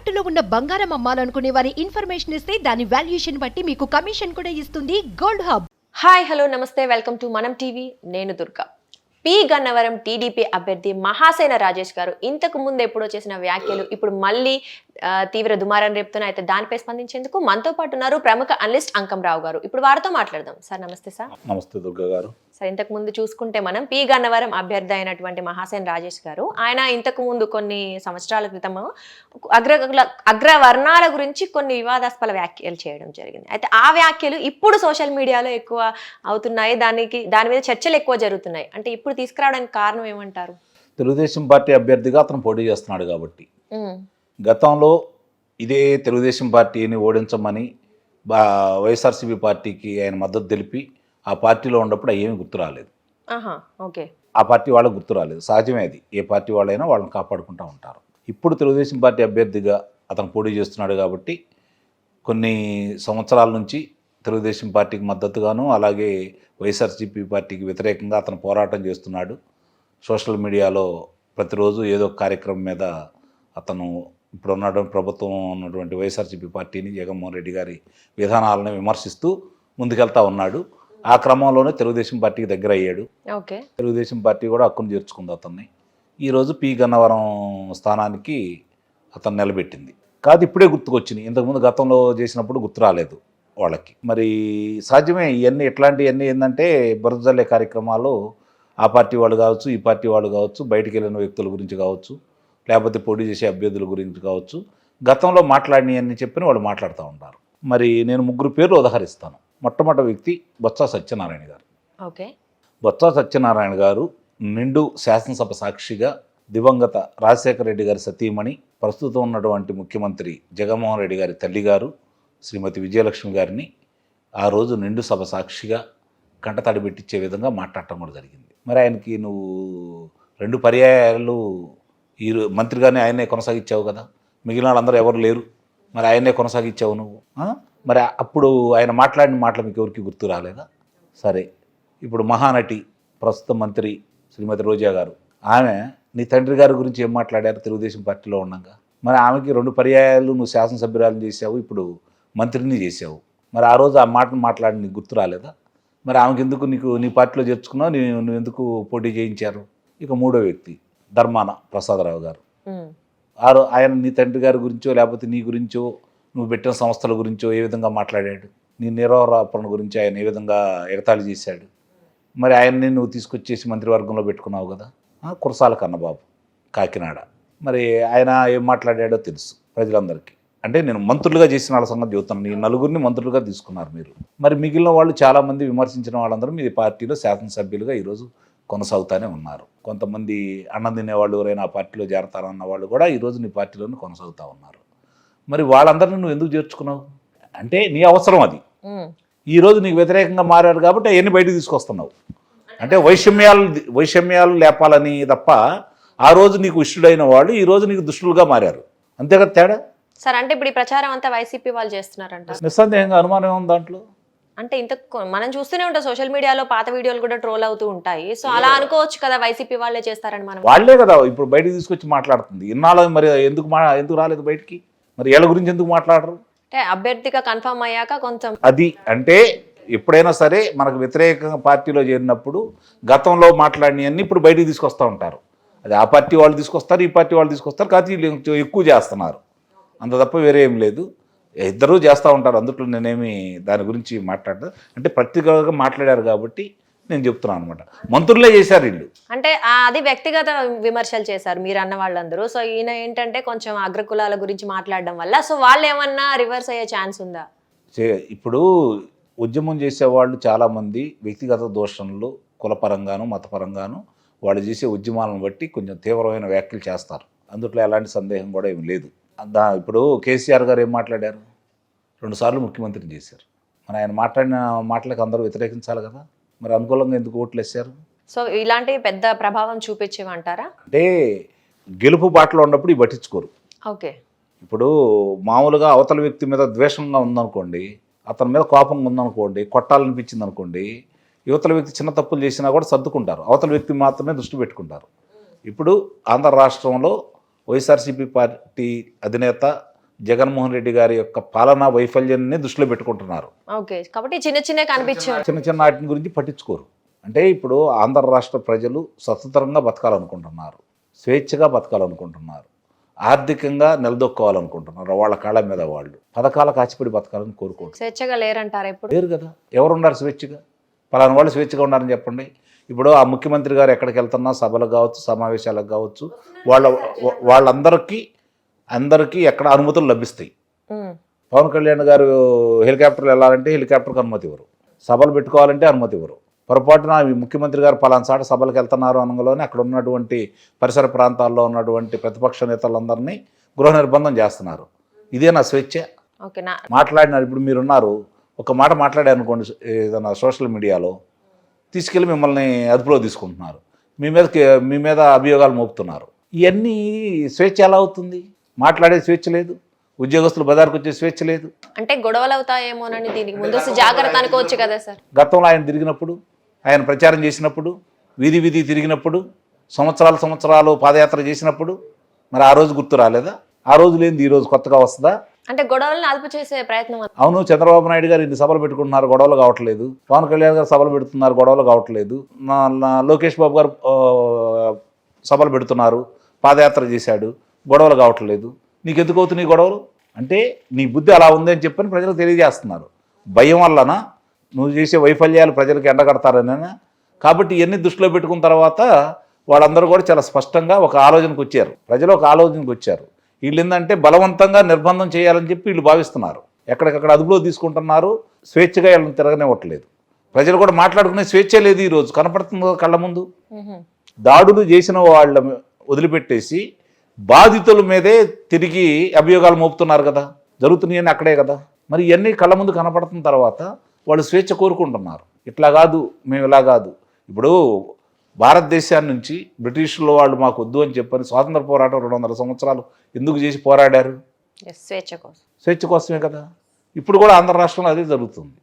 తాకట్టులో ఉన్న బంగారం అమ్మాలనుకునే వారి ఇన్ఫర్మేషన్ ఇస్తే దాని వాల్యుయేషన్ బట్టి మీకు కమిషన్ కూడా ఇస్తుంది గోల్డ్ హబ్. హాయ్ హలో నమస్తే. Welcome to Manam TV. నేను దుర్గా. పి. గన్నవరం టీడీపీ అభ్యర్థి మహాసేన రాజేష్ గారు ఇంతకు ముందు ఎప్పుడో చేసిన వ్యాఖ్యలు ఇప్పుడు మళ్ళీ తీవ్ర దుమారం రేపుతున్నాయి అయితే దానిపై స్పందించేందుకు మనతో పాటు ఉన్నారు ప్రముఖ అనలిస్ట్ అంకం రావు గారు. ఇప్పుడు వారితో మాట్లాడదాం. సార్ నమస్తే సార్. నమస్తే దుర్గా గారు. సార్ ఇంతకు ముందు చూసుకుంటే మనం పి. గన్నవరం అభ్యర్థి అయినటువంటి మహాసేన్ రాజేష్ గారు ఆయన ఇంతకు ముందు కొన్ని సంవత్సరాల క్రితం అగ్ర అగ్రవర్ణాల గురించి కొన్ని వివాదాస్పద వ్యాఖ్యలు చేయడం జరిగింది. అయితే ఆ వ్యాఖ్యలు ఇప్పుడు సోషల్ మీడియాలో ఎక్కువ అవుతున్నాయి. దానికి దాని మీద చర్చలు ఎక్కువ జరుగుతున్నాయి. అంటే ఇప్పుడు తీసుకురావడానికి కారణం ఏమంటారు? తెలుగుదేశం పార్టీ అభ్యర్థిగా అతను పోటీ చేస్తున్నాడు కాబట్టి. గతంలో ఇదే తెలుగుదేశం పార్టీని ఓడించమని బా వైఎస్ఆర్సీపీ పార్టీకి ఆయన మద్దతు తెలిపి ఆ పార్టీలో ఉన్నప్పుడు ఏమీ గుర్తు రాలేదు. ఓకే. ఆ పార్టీ వాళ్ళకు గుర్తు రాలేదు. సహజమే అది. ఏ పార్టీ వాళ్ళైనా వాళ్ళని కాపాడుకుంటూ ఉంటారు. ఇప్పుడు తెలుగుదేశం పార్టీ అభ్యర్థిగా అతను పోటీ చేస్తున్నాడు కాబట్టి కొన్ని సంవత్సరాల నుంచి తెలుగుదేశం పార్టీకి మద్దతుగాను అలాగే వైఎస్ఆర్సీపీ పార్టీకి వ్యతిరేకంగా అతను పోరాటం చేస్తున్నాడు. సోషల్ మీడియాలో ప్రతిరోజు ఏదో కార్యక్రమం మీద అతను ఇప్పుడు ఉన్నటువంటి ప్రభుత్వం ఉన్నటువంటి వైఎస్ఆర్సీపీ పార్టీని జగన్మోహన్ రెడ్డి గారి విధానాలను విమర్శిస్తూ ముందుకెళ్తా ఉన్నాడు. ఆ క్రమంలోనే తెలుగుదేశం పార్టీకి దగ్గర అయ్యాడు. ఓకే. తెలుగుదేశం పార్టీ కూడా హక్కును చేర్చుకుంది అతన్ని. ఈరోజు పి గన్నవరం స్థానానికి అతను నిలబెట్టింది. కాదు ఇప్పుడే గుర్తుకొచ్చినాయి. ఇంతకుముందు గతంలో చేసినప్పుడు గుర్తు రాలేదు వాళ్ళకి. మరి సాధ్యమే ఇవన్నీ ఇట్లాంటివన్నీ ఏంటంటే బురదజల్లే కార్యక్రమాలు ఆ పార్టీ వాళ్ళు కావచ్చు ఈ పార్టీ వాళ్ళు కావచ్చు బయటికి వెళ్ళిన వ్యక్తుల గురించి కావచ్చు. లేకపోతే పోటీ చేసే అభ్యర్థుల గురించి కావచ్చు గతంలో మాట్లాడినవన్నీ చెప్పిన వాళ్ళు మాట్లాడుతూ ఉంటారు. మరి నేను ముగ్గురు పేర్లు ఉదహరిస్తాను. మొట్టమొదటి వ్యక్తి బొత్స సత్యనారాయణ గారు. ఓకే. బొత్స సత్యనారాయణ గారు నిండు శాసనసభ సాక్షిగా దివంగత రాజశేఖర రెడ్డి గారి సతీమణి ప్రస్తుతం ఉన్నటువంటి ముఖ్యమంత్రి జగన్మోహన్ రెడ్డి గారి తల్లి గారు శ్రీమతి విజయలక్ష్మి గారిని ఆ రోజు నిండు సభ సాక్షిగా కంటతడి పెట్టించే విధంగా మాట్లాడటం కూడా జరిగింది. మరి ఆయనకి నువ్వు రెండు పర్యాయాలు ఈ మంత్రిగానే ఆయనే కొనసాగించావు కదా. మిగిలిన వాళ్ళందరూ ఎవరు లేరు. మరి ఆయనే కొనసాగించావు నువ్వు. మరి అప్పుడు ఆయన మాట్లాడిన మాటలు మీకు ఎవరికి గుర్తు రాలేదా? సరే. ఇప్పుడు మహానటి ప్రస్తుత మంత్రి శ్రీమతి రోజా గారు. ఆమె నీ తండ్రి గారి గురించి ఏం మాట్లాడారు? తెలుగుదేశం పార్టీలో ఉండగా. మరి ఆమెకి రెండు పర్యాయాలు నువ్వు శాసనసభ్యురాలను చేసావు ఇప్పుడు మంత్రిని చేసావు మరి ఆ రోజు ఆ మాటను మాట్లాడి నీకు గుర్తు రాలేదా? మరి ఆమెకి ఎందుకు నీకు నీ పార్టీలో చేర్చుకున్నావు? నీ నువ్వు ఎందుకు పోటీ చేయించారు? ఇక మూడో వ్యక్తి. ధర్మాన ప్రసాదరావు గారు. ఆరో ఆయన నీ తండ్రి గారి గురించో లేకపోతే నీ గురించో నువ్వు పెట్టిన సంస్థల గురించో ఏ విధంగా మాట్లాడాడు? నీ నిరవరాపణ గురించి ఆయన ఏ విధంగా ఎగతాళి చేశాడు? మరి ఆయన్ని నువ్వు తీసుకొచ్చేసి మంత్రివర్గంలో పెట్టుకున్నావు కదా? కురసాల కన్నబాబు కాకినాడ. మరి ఆయన ఏం మాట్లాడాడో తెలుసు ప్రజలందరికీ. అంటే నేను మంత్రులుగా చేసిన వాళ్ళ సంగతి చెబుతాను ఈ నలుగురిని మంత్రులుగా తీసుకున్నారు మీరు. మరి మిగిలిన వాళ్ళు చాలామంది విమర్శించిన వాళ్ళందరూ మీ పార్టీలో శాసనసభ్యులుగా ఈరోజు కొనసాగుతూనే ఉన్నారు. కొంతమంది అన్నం తినేవాళ్ళు ఎవరైనా ఆ పార్టీలో చేరతారన్న వాళ్ళు కూడా ఈరోజు నీ పార్టీలోనే కొనసాగుతూ ఉన్నారు. మరి వాళ్ళందరినీ నువ్వు ఎందుకు చేర్చుకున్నావు? అంటే నీ అవసరం అది. ఈరోజు నీకు వ్యతిరేకంగా మారారు కాబట్టి అవన్నీ బయటకు తీసుకొస్తున్నావు. అంటే వైషమ్యాలు వైషమ్యాలు లేపాలని తప్ప ఆ రోజు నీకు ఇష్టడైన వాళ్ళు ఈ రోజు నీకు దుష్టులుగా మారారు. అంతే కదా తేడా? సార్ అంటే ఇప్పుడు ఈ ప్రచారం అంతా వైసీపీ వాళ్ళు చేస్తున్నారంట నిస్సందేహంగా అనుమానం ఉంది దాంట్లో? అంటే ఇంత మనం చూస్తూనే ఉంటాం సోషల్ మీడియాలో పాత వీడియోలు కూడా ట్రోల్ అవుతూ ఉంటాయి. సో అలా అనుకోవచ్చు కదా వైసీపీ వాళ్ళే చేస్తారని మనం. వాళ్ళే కదా ఇప్పుడు బయటకు తీసుకొచ్చి మాట్లాడుతుంది. ఇన్నాళ్ళు మరి ఎందుకు ఎందుకు రాలేదు బయటికి? మరి వీళ్ళ గురించి ఎందుకు మాట్లాడరు? అంటే అభ్యర్థిగా కన్ఫర్మ్ అయ్యాక కొంచెం అది అంటే ఎప్పుడైనా సరే మనకు వ్యతిరేకంగా పార్టీలో చేరినప్పుడు గతంలో మాట్లాడినవన్నీ ఇప్పుడు బయటికి తీసుకొస్తూ ఉంటారు. అది ఆ పార్టీ వాళ్ళు తీసుకొస్తారు ఈ పార్టీ వాళ్ళు తీసుకొస్తారు కాకపోతే వీళ్ళు ఎక్కువ చేస్తున్నారు. అంత తప్ప వేరే ఏం లేదు. ఇద్దరూ చేస్తూ ఉంటారు. అందుట్లో నేనేమి దాని గురించి మాట్లాడదు. అంటే ప్రత్యేకంగా మాట్లాడారు కాబట్టి నేను చెప్తున్నాను అనమాట మంత్రులే చేశారు వీళ్ళు. అంటే అది వ్యక్తిగత విమర్శలు చేశారు మీరు అన్న వాళ్ళందరూ. సో ఈయన ఏంటంటే కొంచెం అగ్రకులాల గురించి మాట్లాడడం వల్ల. సో వాళ్ళు ఏమన్నా రివర్స్ అయ్యే ఛాన్స్ ఉందా? ఇప్పుడు ఉద్యమం చేసేవాళ్ళు చాలామంది వ్యక్తిగత దోషణలు కులపరంగాను మతపరంగాను వాళ్ళు చేసే ఉద్యమాలను బట్టి కొంచెం తీవ్రమైన వ్యాఖ్యలు చేస్తారు. అందుట్లో ఎలాంటి సందేహం కూడా ఏమి లేదు. దా ఇప్పుడు కేసీఆర్ గారు ఏం మాట్లాడారు? రెండుసార్లు ముఖ్యమంత్రిని చేశారు. మరి ఆయన మాట్లాడిన మాటలకు అందరూ వ్యతిరేకించాలి కదా? మరి అనుకూలంగా ఎందుకు ఓట్లు వేశారు? సో ఇలాంటి పెద్ద ప్రభావం చూపించేవంటారా? అంటే గెలుపు బాటలో ఉన్నప్పుడు ఇవి పట్టించుకోరు. ఓకే. ఇప్పుడు మామూలుగా అవతల వ్యక్తి మీద ద్వేషంగా ఉందనుకోండి అతని మీద కోపంగా ఉందనుకోండి కొట్టాలనిపించింది అనుకోండి యువతల వ్యక్తి చిన్న తప్పులు చేసినా కూడా సర్దుకుంటారు. అవతల వ్యక్తి మాత్రమే దృష్టి పెట్టుకుంటారు. ఇప్పుడు ఆంధ్ర రాష్ట్రంలో వైఎస్ఆర్సీపీ పార్టీ అధినేత జగన్మోహన్ రెడ్డి గారి యొక్క పాలనా వైఫల్యాన్ని దృష్టిలో పెట్టుకుంటున్నారు. కాబట్టి చిన్న చిన్న కనిపించారు. చిన్న చిన్న వాటిని గురించి పట్టించుకోరు. అంటే ఇప్పుడు ఆంధ్ర రాష్ట్ర ప్రజలు స్వతంత్రంగా బతకాలనుకుంటున్నారు. స్వేచ్ఛగా బతకాలనుకుంటున్నారు. ఆర్థికంగా నిలదొక్కోవాలనుకుంటున్నారు వాళ్ళ కాళ్ళ మీద వాళ్ళు. పథకాల కాచిపడి బతకాలని కోరుకోరు. స్వేచ్ఛగా లేరంటారా లేరు కదా. ఎవరు ఉన్నారు స్వేచ్ఛగా? పలానా వాళ్ళు స్వేచ్ఛగా ఉన్నారని చెప్పండి. ఇప్పుడు ఆ ముఖ్యమంత్రి గారు ఎక్కడికి వెళ్తున్నా సభలకు కావచ్చు సమావేశాలకు కావచ్చు వాళ్ళ వాళ్ళందరికీ అందరికీ ఎక్కడ అనుమతులు లభిస్తాయి. పవన్ కళ్యాణ్ గారు హెలికాప్టర్లు వెళ్ళాలంటే హెలికాప్టర్కి అనుమతి ఇవ్వరు. సభలు పెట్టుకోవాలంటే అనుమతి ఇవ్వరు. పొరపాటున ముఖ్యమంత్రి గారు పలానా చాట సభలకు వెళ్తున్నారు అనగానే అక్కడ ఉన్నటువంటి పరిసర ప్రాంతాల్లో ఉన్నటువంటి ప్రతిపక్ష నేతలందరినీ గృహ నిర్బంధం చేస్తున్నారు. ఇదే నా స్వేచ్ఛ. మాట్లాడినారు. ఇప్పుడు మీరున్నారు. ఒక మాట మాట్లాడారు అనుకోండి ఏదైనా సోషల్ మీడియాలో తీసుకెళ్ళి మిమ్మల్ని అదుపులో తీసుకుంటున్నారు. మీ మీద మీ మీద అభియోగాలు మోపుతున్నారు. ఇవన్నీ స్వేచ్ఛ ఎలా అవుతుంది? మాట్లాడే స్వేచ్ఛ లేదు. ఉద్యోగస్తులు బజార్కు వచ్చే స్వేచ్ఛ లేదు. అంటే గొడవలు అవుతాయేమోనని దీనికి ముందస్తు జాగ్రత్త అనుకోవచ్చు కదా సార్. గతంలో ఆయన తిరిగినప్పుడు ఆయన ప్రచారం చేసినప్పుడు వీధి వీధి తిరిగినప్పుడు సంవత్సరాలు సంవత్సరాలు పాదయాత్ర చేసినప్పుడు మరి ఆ రోజు గుర్తు రాలేదా? ఆ రోజు లేనిది ఈ రోజు కొత్తగా వస్తుందా? అంటే గొడవలను అదుపు చేసే ప్రయత్నం అవును చంద్రబాబు నాయుడు గారు ఇన్ని సభలు పెట్టుకుంటున్నారు గొడవలు కావట్లేదు. పవన్ కళ్యాణ్ గారు సభలు పెడుతున్నారు గొడవలు కావట్లేదు. లోకేష్ బాబు గారు సభలు పెడుతున్నారు పాదయాత్ర చేశాడు గొడవలు కావట్లేదు. నీకెందుకు అవుతున్నాయి గొడవలు? అంటే నీ బుద్ధి అలా ఉంది అని చెప్పని ప్రజలకు తెలియజేస్తున్నారు. భయం వల్లన? నువ్వు చేసే వైఫల్యాలు ప్రజలకు ఎండగడతారనేనా? కాబట్టి ఇవన్నీ దృష్టిలో పెట్టుకున్న తర్వాత వాళ్ళందరూ కూడా చాలా స్పష్టంగా ఒక ఆలోచనకు వచ్చారు. ప్రజలు ఒక ఆలోచనకు వచ్చారు. వీళ్ళు ఏంటంటే బలవంతంగా నిర్బంధం చేయాలని చెప్పి వీళ్ళు భావిస్తున్నారు. ఎక్కడికక్కడ అదుపులో తీసుకుంటున్నారు. స్వేచ్ఛగా వీళ్ళని తిరగనివ్వట్లేదు. ప్రజలు కూడా మాట్లాడుకునే స్వేచ్ఛ లేదు ఈరోజు. కనపడుతుంది కదా కళ్ళ ముందు. దాడులు చేసిన వాళ్ళ వదిలిపెట్టేసి బాధితుల మీదే తిరిగి అభియోగాలు మోపుతున్నారు కదా. జరుగుతున్నాయని అక్కడే కదా. మరి ఇవన్నీ కళ్ళ ముందు కనపడుతున్న తర్వాత వాళ్ళు స్వేచ్ఛ కోరుకుంటున్నారు. ఇట్లా కాదు మేము ఇలా కాదు. ఇప్పుడు భారతదేశాన్ని నుంచి బ్రిటిషుల వాళ్ళు మాకు వద్దు అని చెప్పని స్వాతంత్ర పోరాటం రెండు వందల సంవత్సరాలు ఎందుకు చేసి పోరాడారు? Yes, స్వేచ్ఛ కోసం. స్వేచ్ఛ కోసమే కదా. ఇప్పుడు కూడా ఆంధ్ర రాష్ట్రంలో అదే జరుగుతుంది.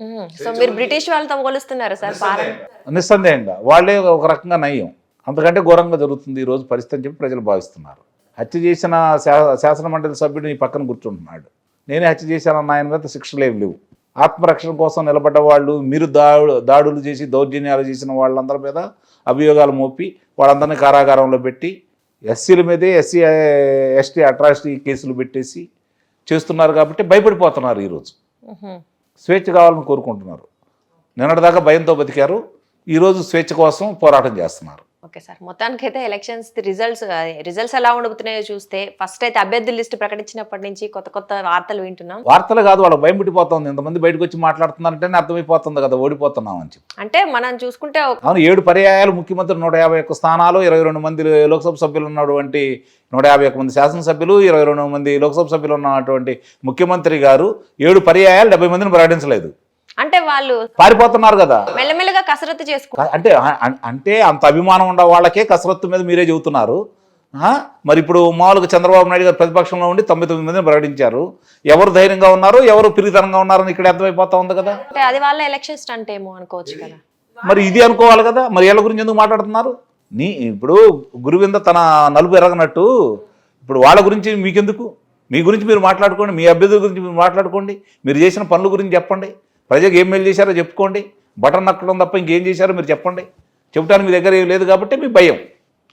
ఉహు. సో మీరు బ్రిటిష్ వాళ్ళతో పోలుస్తున్నారు సార్? నిస్సందేహంగా. వాళ్ళే ఒక రకంగా నయ్యం అంతకంటే ఘోరంగా జరుగుతుంది ఈ రోజు పరిస్థితి అని చెప్పి ప్రజలు భావిస్తున్నారు. హత్య చేసిన శాసన మండలి సభ్యుడు నీ పక్కన కూర్చుంటున్నాడు. నేనే హత్య చేశానన్న ఆయన మీద శిక్షలు ఏమి లేవు. ఆత్మరక్షణ కోసం నిలబడ్డ వాళ్ళు మీరు దాడు దాడులు చేసి దౌర్జన్యాలు చేసిన వాళ్ళందరి మీద అభియోగాలు మోపి వాళ్ళందరినీ కారాగారంలో పెట్టి ఎస్సీల మీదే ఎస్సీ ఎస్టీ అట్రాసిటీ కేసులు పెట్టేసి చేస్తున్నారు కాబట్టి భయపడిపోతున్నారు ఈరోజు. స్వేచ్ఛ కావాలని కోరుకుంటున్నారు. నిన్నటిదాకా భయంతో బతికారు. ఈరోజు స్వేచ్ఛ కోసం పోరాటం చేస్తున్నారు. Okay sir. మొత్తానికి అయితే ఎలక్షన్స్ రిజల్ట్స్ రిజల్ట్స్ ఎలా ఉండబోతున్నాయో చూస్తే ఫస్ట్ అయితే అభ్యర్థుల లిస్ట్ ప్రకటించినప్పటి నుంచి కొత్త కొత్త వార్తలు వింటున్నాం. వార్తలు కాదు వాళ్ళకి భయం పుట్టిపోతుంది. ఇంతమంది బయటకు వచ్చి మాట్లాడుతున్నారంటేనే అర్థమైపోతుంది కదా ఓడిపోతున్నాం అని చెప్పి. అంటే మనం చూసుకుంటే అవును ఏడు పర్యాయాలు ముఖ్యమంత్రి నూట యాభై ఒక్క స్థానాలు ఇరవై రెండు మంది లోక్సభ సభ్యులు ఉన్నటువంటి నూట యాభై ఒక్క మంది శాసనసభ్యులు ఇరవై రెండు మంది లోక్సభ సభ్యులు ఉన్నటువంటి ముఖ్యమంత్రి గారు ఏడు పర్యాయాలు డెబ్బై మందిని ప్రకటించలేదు. అంటే వాళ్ళు పారిపోతున్నారు కదా. మెల్లమెల్లగా కసరత్తు చేసుకు అంటే అంటే అంత అభిమానం ఉన్న వాళ్ళకే కసరత్తు మీద మీరే చెబుతున్నారు? మరి ఇప్పుడు మామూలుగా చంద్రబాబు నాయుడు గారు ప్రతిపక్షంలో ఉండి తొంభై తొమ్మిది మందిని ప్రకటించారు. ఎవరు ధైర్యంగా ఉన్నారు? ఎవరు పిరితనంగా ఉన్నారని ఇక్కడ అర్థమైపోతా ఉంది కదా? అంటే అది వాళ్ళ ఎలక్షన్ స్టంట్ ఏమో అనుకోవచ్చు కదా. మరి ఇది అనుకోవాలి కదా? మరి వీళ్ళ గురించి ఎందుకు మాట్లాడుతున్నారు? నీ ఇప్పుడు గురువింద తన నలుపు ఎరగనట్టు ఇప్పుడు వాళ్ళ గురించి మీకెందుకు? మీ గురించి మీరు మాట్లాడుకోండి మీ అభ్యర్థుల గురించి మీరు మాట్లాడుకోండి మీరు చేసిన పనుల గురించి చెప్పండి. ప్రజలకు ఏం మేలు చేశారో చెప్పుకోండి. బటన్ నక్కడం తప్ప ఇంకేం చేశారో మీరు చెప్పండి. చెప్పడానికి మీ దగ్గర ఏం లేదు కాబట్టి మీ భయం.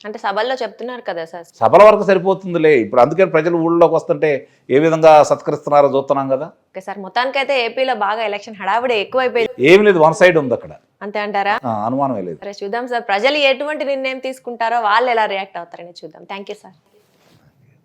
అంటే సభల్లో చెప్తున్నారు కదా సార్. సభల వరకు సరిపోతుందిలే. ఇప్పుడు అందుకని ప్రజలు ఊళ్ళోకి వస్తుంటే ఏ విధంగా సత్కరిస్తున్నారో చూస్తున్నాం కదా. ఓకే సార్ మొత్తానికైతే ఏపీలో బాగా ఎలక్షన్ హడావిడి ఎక్కువైపోయింది. ఏం లేదు వన్ సైడ్ ఉంది అక్కడ. అంతే అంటారా? ఆ, అనుమానమే లేదు. చూద్దాం సార్. ప్రజలు ఎటువంటి నిర్ణయం తీసుకుంటారో వాళ్ళు ఎలా రియాక్ట్ అవుతారని చూద్దాం. Thank sir.